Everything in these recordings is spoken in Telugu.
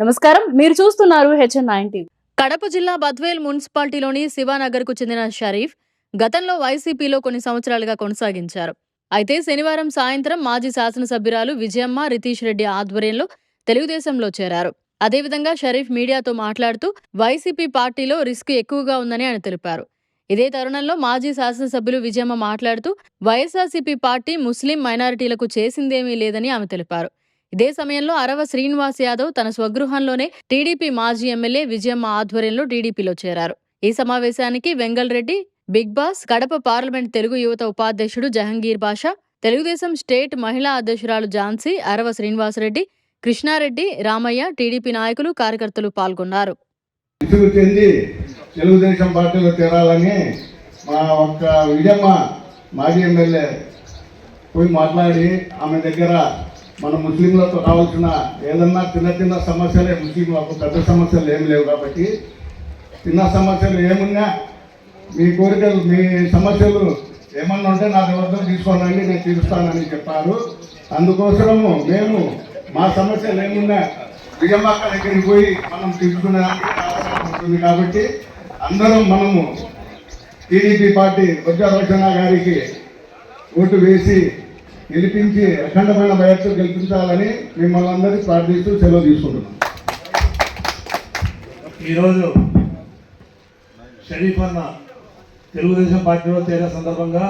నమస్కారం. మీరు చూస్తున్నారు హెచ్ఎన్ నైన్టీ కడప జిల్లా బద్వేల్ మున్సిపాలిటీలోని శివానగర్కు చెందిన షరీఫ్ గతంలో వైసీపీలో కొన్ని సంవత్సరాలుగా కొనసాగించారు. అయితే శనివారం సాయంత్రం మాజీ శాసనసభ్యురాలు విజయమ్మ రితీష్ రెడ్డి ఆధ్వర్యంలో తెలుగుదేశంలో చేరారు. అదేవిధంగా షరీఫ్ మీడియాతో మాట్లాడుతూ వైసీపీ పార్టీలో రిస్క్ ఎక్కువగా ఉందని ఆయన తెలిపారు. ఇదే తరుణంలో మాజీ శాసనసభ్యులు విజయమ్మ మాట్లాడుతూ వైఎస్ఆర్సీపీ పార్టీ ముస్లిం మైనారిటీలకు చేసిందేమీ లేదని ఆమె తెలిపారు. ఇదే సమయంలో అరవ శ్రీనివాస్ యాదవ్ తన స్వగృహంలోనే టీడీపీ మాజీ ఎమ్మెల్యే విజయమ్మ ఆధ్వర్యంలో టీడీపీలో చేరారు. ఈ సమావేశానికి Vengal Reddy big boss Kadapa parliament Telugu Yuvatha ఉపాధ్యక్షుడు జహంగీర్ బాషా తెలుగుదేశం స్టేట్ మహిళా అధ్యక్షురాలు ఝాన్సీ అరవ శ్రీనివాసరెడ్డి కృష్ణారెడ్డి రామయ్య టీడీపీ నాయకులు కార్యకర్తలు పాల్గొన్నారు. తెలుగుదేశం పార్టీలో చేరాలని మా ఒక్క విజయమ్మ మాజీ ఎమ్మెల్యే పోయి మాట్లాడి ఆమె దగ్గర మన ముస్లింలతో రావాల్సిన ఏదన్నా చిన్న చిన్న సమస్యలే ముస్లింలకు పెద్ద సమస్యలు ఏమి లేవు కాబట్టి చిన్న సమస్యలు ఏమున్నా మీ కోరికలు మీ సమస్యలు ఏమన్నా ఉంటే నా వద్ద తీసుకోనండి నేను తీరుస్తానని చెప్పారు. అందుకోసము మేము మా సమస్యలు ఏమున్నా బియ్యమాక దగ్గరికి పోయి మనం తీసుకునేదానికి కాబట్టి అందరం మనము టీడీపీ పార్టీ వజ్రరోచన గారికి ఓటు వేసి గెలిపించి అఖండమైన బయట గెలిపించాలని మిమ్మల్ని అందరికీ ప్రార్థిస్తూ సెలవు తీసుకుంటున్నాం. ఈరోజు షరీఫ్ అన్న తెలుగుదేశం పార్టీలో చేరిన సందర్భంగా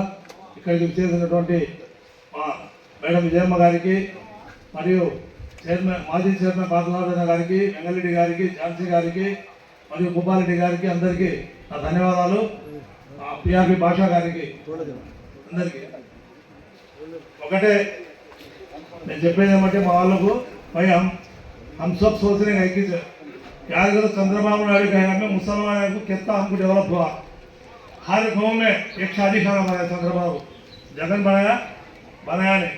ఇక్కడికి చేసినటువంటి మా మేడం విజయమ్మ గారికి మరియు చైర్మన్ మాజీ చైర్మన్ పాతనారాయణ గారికి వెంగళరెడ్డి గారికి ఝాన్సీ గారికి మరియు గోపాలరెడ్డి గారికి అందరికీ నా ధన్యవాదాలు. పిఆర్పి భాషా గారికి అందరికీ. ఒకటే నేను చెప్పేది ఏమంటే మా వాళ్ళకు भाई हम हम सब सोच रहे हैं कि यार अगर चंद्रबाबू नायडू कहेगा मैं मुसलमान है तो कितना हमको डेवलप हुआ हर गांव में एक शादी खाना बनाया चंद्रबाबू जगन बनाया बनाया नहीं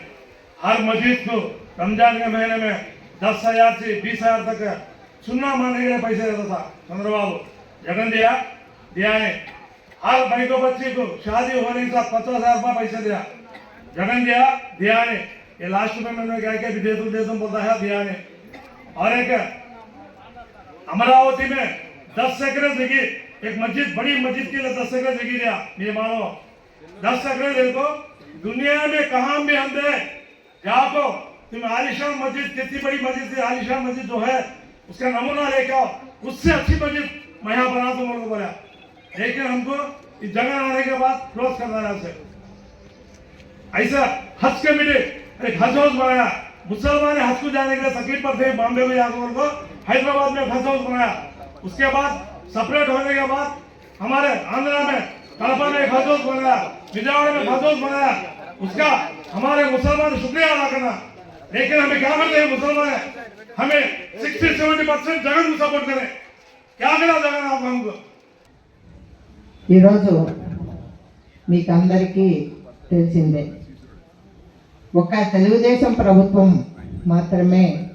हर मस्जिद को रमजान के महीने में दस हजार से बीस हजार तक सुन्ना मानने के लिए पैसे देता था चंद्रबाबू जगन दिया दिया नहीं हर भाई को बच्चे को शादी होने के साथ पचास हजार रुपया पैसे दिया जगन दिया दिया नहीं ये लास्ट में मैंने क्या किया दूँ दे दूँ बोलता है दिया नहीं और एक अमरावती में दस एकड़ जगह, एक मस्जिद, बड़ी मस्जिद के लिए दस एकड़ जगह दिया ये मानो दस एकड़ देखो दुनिया में कहा भी हम दे? जाको तुम आलिशान मस्जिद, कितनी बड़ी मस्जिद थी आलिशान मस्जिद जो है, उसका नमूना लेके आओ। उससे अच्छी मस्जिद मैं यहाँ बना दूँ मेरे बोला। लेकिन हमको इस जगह आने के बाद क्लोज करना है उसे। ऐसा हज कमेटी एक हज हाउस बनाया मुसलमान हज को जाने के लिए तकलीफ पर थे बॉम्बे में जाकर उनको हैदराबाद में हज हाउस बनाया उसके बाद सेपरेट होने के बाद हमारे आंध्रा में कड़पा में एक हज हाउस बनाया विजयवाड़ा में हज हाउस बनाया उसका हमारे मुसलमान शुक्रिया अदा करना लेकिन हमें क्या करते हैं मुसलमान हमें सिक्सटी सेवेंटी परसेंट जगन को सपोर्ट करें क्या करा जगन आप हमको ఈరోజు మీకు అందరికీ తెలిసిందే ఒక తెలుగుదేశం ప్రభుత్వం మాత్రమే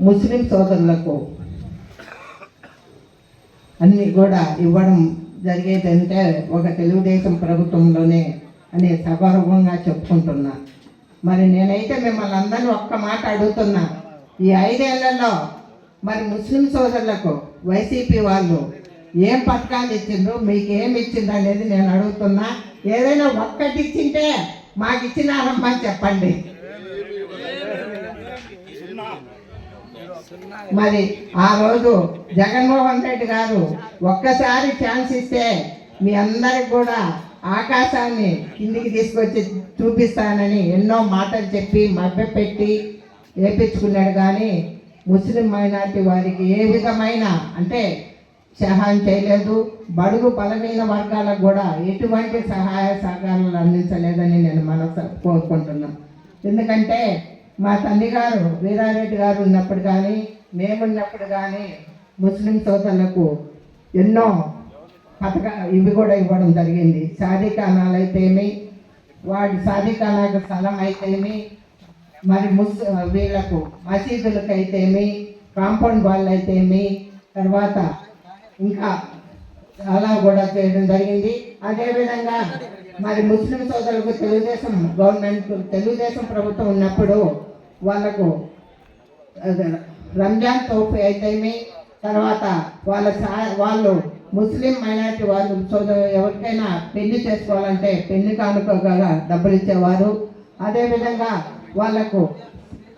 ముస్లిం సోదరులకు అన్ని కూడా ఇవ్వడం జరిగేదంటే ఒక తెలుగుదేశం ప్రభుత్వంలోనే అని సగౌరవంగా చెప్పుకుంటున్నా. మరి నేనైతే మిమ్మల్ని అందరినీ ఒక్క మాట అడుగుతున్నా. ఈ ఐదేళ్ళలో మరి ముస్లిం సోదరులకు వైసీపీ వాళ్ళు ఏం పథకాలు ఇచ్చిండ్రు మీకు ఏమి ఇచ్చిండ్రు అనేది నేను అడుగుతున్నా. ఏదైనా ఒక్కటి ఇచ్చింటే మాకు ఇచ్చినారమ్మా చెప్పండి. మరి ఆ రోజు జగన్మోహన్ రెడ్డి గారు ఒక్కసారి ఛాన్స్ ఇస్తే మీ అందరికి కూడా ఆకాశాన్ని కిందికి తీసుకొచ్చి చూపిస్తానని ఎన్నో మాటలు చెప్పి మభ్యపెట్టి వేపించుకున్నాడు కానీ ముస్లిం మైనార్టీ వారికి ఏ విధమైన అంటే సహాయం చేయలేదు. బడుగు బలహీన వర్గాలకు కూడా ఎటువంటి సహాయ సహకారాలు అందించలేదని నేను మనసు కోరుకుంటున్నాను. ఎందుకంటే మా తల్లి గారు వీరారెడ్డి గారు ఉన్నప్పుడు కానీ మేమున్నప్పుడు కానీ ముస్లిం సోదరులకు ఎన్నో పథక ఇవి కూడా ఇవ్వడం జరిగింది. సాధికానాలు అయితేమి వాటి షాదీఖానాకు స్థలం అయితేమి మరి ముస్ వీళ్ళకు మసీదులకు అయితేమి కాంపౌండ్ వాళ్ళు అయితేమి తర్వాత ఇంకా చాలా కూడా చేయడం జరిగింది. అదేవిధంగా మరి ముస్లిం సోదరులకు తెలుగుదేశం గవర్నమెంట్ తెలుగుదేశం ప్రభుత్వం ఉన్నప్పుడు వాళ్ళకు రంజాన్ తోఫీ అయితేమి తర్వాత వాళ్ళ సా వాళ్ళు ముస్లిం మైనారిటీ వాళ్ళు సోదరు ఎవరికైనా పెళ్ళి చేసుకోవాలంటే పెళ్ళి కానుకగా డబ్బులు ఇచ్చేవారు. అదేవిధంగా వాళ్ళకు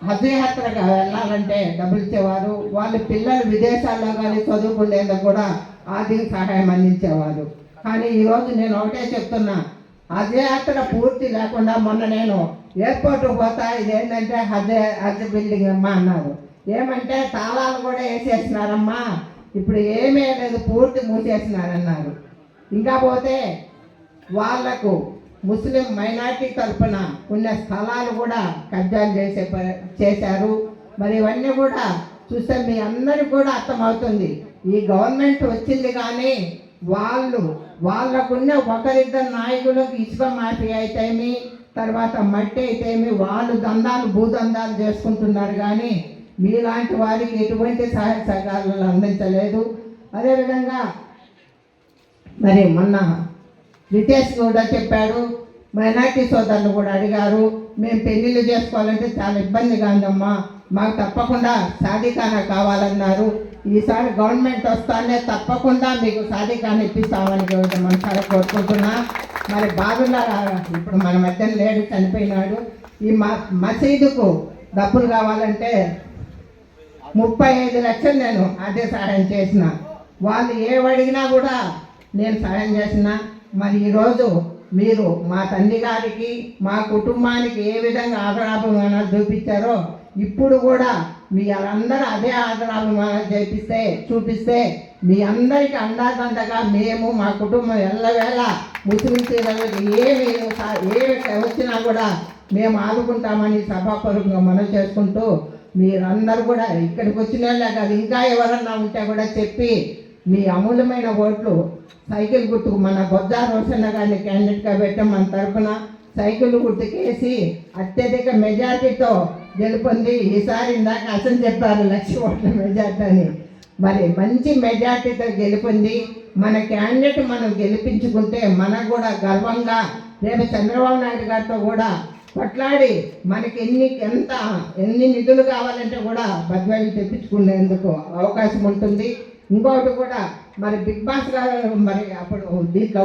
హజయాత్రగా వెళ్ళాలంటే డబ్బులు ఇచ్చేవారు. వాళ్ళ పిల్లలు విదేశాల్లో కానీ చదువుకునేందుకు కూడా ఆర్థిక సహాయం అందించేవారు. కానీ ఈరోజు నేను ఒకటే చెప్తున్నా. హజయాత్ర పూర్తి లేకుండా మొన్న నేను ఎయిర్పోర్ట్ పోతా ఇదేంటంటే హజ్ హజ్ బిల్డింగ్ అమ్మా అన్నారు. ఏమంటే తాళాలు కూడా వేసేసినారమ్మా. ఇప్పుడు ఏమీ లేదు పూర్తి మూసేసినారన్నారు. ఇంకా పోతే వాళ్ళకు ముస్లిం మైనార్టీ తరఫున ఉన్న స్థలాలు కూడా కబ్జాలు చేసే ప- చేశారు. మరి ఇవన్నీ కూడా చూస్తే మీ అందరికి కూడా అర్థమవుతుంది. ఈ గవర్నమెంట్ వచ్చింది కానీ వాళ్ళు వాళ్ళకున్న ఒకరిద్దరు నాయకులకు ఇసుక మాఫీ అయితేమి తర్వాత మట్టి అయితేమి వాళ్ళు దందాలు భూదందాలు చేసుకుంటున్నారు కానీ మీలాంటి వారికి ఎటువంటి సహాయ సహకారాలు అందించలేదు. అదేవిధంగా మరి మొన్న రితేష్ కూడా చెప్పాడు. మైనార్టీ సోదరులు కూడా అడిగారు. మేము పెళ్ళిళ్ళు చేసుకోవాలంటే చాలా ఇబ్బందిగా ఉందమ్మా. మాకు తప్పకుండా సాధికాన కావాలన్నారు. ఈసారి గవర్నమెంట్ వస్తానే తప్పకుండా మీకు సాధికాన్ని ఇప్పిస్తామని మనసారి కోరుకుంటున్నా. మరి బాగున్నారా ఇప్పుడు మన మధ్యన లేడు చనిపోయినాడు. ఈ మ మసీదుకు డబ్బులు కావాలంటే ముప్పై ఐదు లక్షలు నేను అదే సహాయం చేసిన. వాళ్ళు ఏవడిగినా కూడా నేను సహాయం చేసిన. మరి ఈరోజు మీరు మా తండ్రి గారికి మా కుటుంబానికి ఏ విధంగా ఆదరాభిమానాలు చూపించారో ఇప్పుడు కూడా మీ అందరూ అదే ఆదరాభిమానాలు చేపిస్తే చూపిస్తే మీ అందరికి అండాదండగా మేము మా కుటుంబం ఎల్లవేళ ముస్లిం సీదలకు ఏమి ఏమి వచ్చినా కూడా మేము ఆదుకుంటామని సభాపూర్వకంగా మనం చేసుకుంటూ మీరందరూ కూడా ఇక్కడికి వచ్చిన వాళ్ళే కాదు ఇంకా ఎవరన్నా ఉంటే కూడా చెప్పి మీ అమూల్యమైన ఓట్లు సైకిల్ గుర్తుకు మన బొద్దా రోషన్న గారిని క్యాండిడేట్గా పెట్టాం మన తరఫున సైకిల్ గుర్తుకేసి అత్యధిక మెజార్టీతో గెలుపొంది. ఈసారి ఇందాక అసలు చెప్పారు లక్ష ఓట్ల మెజార్టీ అని. మరి మంచి మెజార్టీతో గెలుపొంది. మన క్యాండిడేట్ మనం గెలిపించుకుంటే మనకు కూడా గర్వంగా రేపు చంద్రబాబు నాయుడు గారితో కూడా కొట్లాడి మనకి ఎన్ని ఎంత ఎన్ని నిధులు కావాలంటే కూడా బద్వేలు తెప్పించుకునేందుకు అవకాశం ఉంటుంది. ఇంకొకటి కూడా మరి బిగ్ బాస్ మరి అప్పుడు దీంట్లో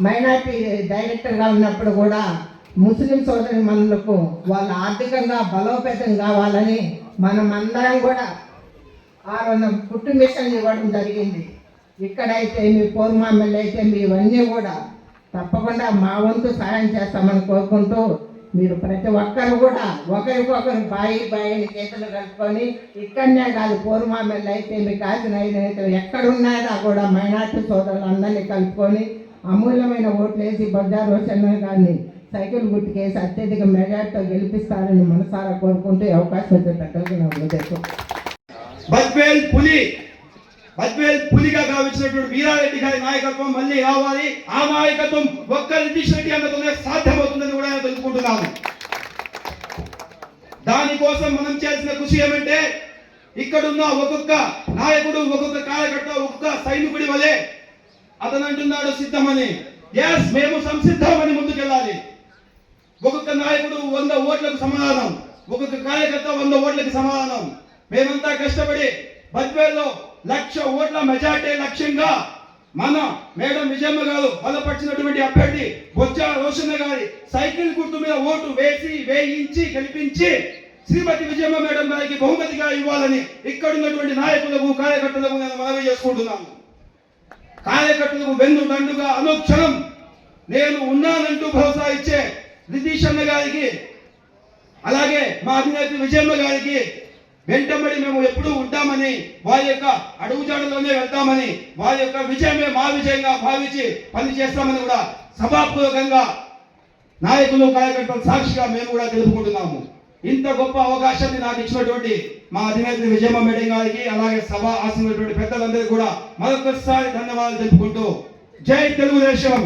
మైనార్టీ డైరెక్టర్గా ఉన్నప్పుడు కూడా ముస్లిం సోదరి మనులకు వాళ్ళు ఆర్థికంగా బలోపేతం కావాలని మనం అందరం కూడా ఆ రోజు పుట్టు మిషన్ ఇవ్వడం జరిగింది. ఇక్కడైతే మీ పూర్మామెల్ అయితే మీ ఇవన్నీ కూడా తప్పకుండా మా వంతు సహాయం చేస్తామని కోరుకుంటూ మీరు ప్రతి ఒక్కరు కూడా ఒకరికొకరు బాయి బాయిని చేతులు కలుపుకొని ఇక్కడనే కాదు పూర్మామిల్ అయితే మీ కాసిన అయితే ఎక్కడున్నాయో కూడా మైనార్టీ సోదరులు అందరినీ కలుపుకొని అమూల్యమైన ఓట్లు వేసి బజార్ రోషన్ గారిని సైకిల్ గుర్తుకేసి అత్యధిక మెజార్టీతో గెలిపిస్తారని మనసారా కోరుకుంటూ అవకాశం వచ్చే పెద్దలకు బద్వేల్ పులి బద్వేల్ పులిగా గావించినటువంటి వీరారెడ్డి గారి నాయకత్వం మళ్ళీ రావాలి. ఆ నాయకత్వం ఒక్క నితీష్ రెడ్డి అన్నతోనే సాధ్యమవుతుందని కూడా దానికోసం మనం చేసిన కృషి ఏమంటే ఇక్కడున్న ఒక్కొక్క నాయకుడు ఒక్కొక్క కార్యకర్త ఒక్కొక్క సైనికుడి వలె అతను అంటున్నాడు సిద్ధమని. ఎస్ మేము సంసిద్ధమని ముందుకెళ్ళాలి. ఒక్కొక్క నాయకుడు వంద ఓట్లకు సమాధానం ఒక్కొక్క కార్యకర్త వంద ఓట్లకు సమాధానం మేమంతా కష్టపడి బద్వేలో లక్ష ఓట్ల మెజార్టీ లక్ష్యంగా మన మేడం విజయమ్మ గారు బలపరిచినటువంటి అభ్యర్థి బొజ్జ రోషన్న గారి సైకిల్ గుర్తు మీద ఓటు వేసి వేయించి గెలిపించి శ్రీమతి విజయమ్మ మేడం గారికి బహుమతిగా ఇవ్వాలని ఇక్కడ ఉన్నటువంటి నాయకులకు కార్యకర్తలకు నేను మనవి చేసుకుంటున్నాను. కార్యకర్తలకు వెన్ను దండుగా అనుక్షణం నేను ఉన్నానంటూ భరోసా ఇచ్చే నితీష్ అన్న గారికి అలాగే మా అధినేత్రి విజయమ్మ గారికి వెంటబడి మేము ఎప్పుడూ ఉంటామని వారి యొక్క అడుగుజాడలోనే వెళ్తామని వారి యొక్క విజయమే మా విజయంగా భావించి పని చేస్తామని కూడా సభాపూర్వకంగా నాయకులు కార్యకర్తలు సాక్షిగా మేము కూడా తెలుపుకుంటున్నాము. ఇంత గొప్ప అవకాశాన్ని నాకు ఇచ్చినటువంటి మా అధినేత విజయమ్మ మేడం గారికి అలాగే సభ ఆశించినటువంటి పెద్దలందరికీ కూడా మరొకసారి ధన్యవాదాలు తెలుపుకుంటూ జై తెలుగుదేశం.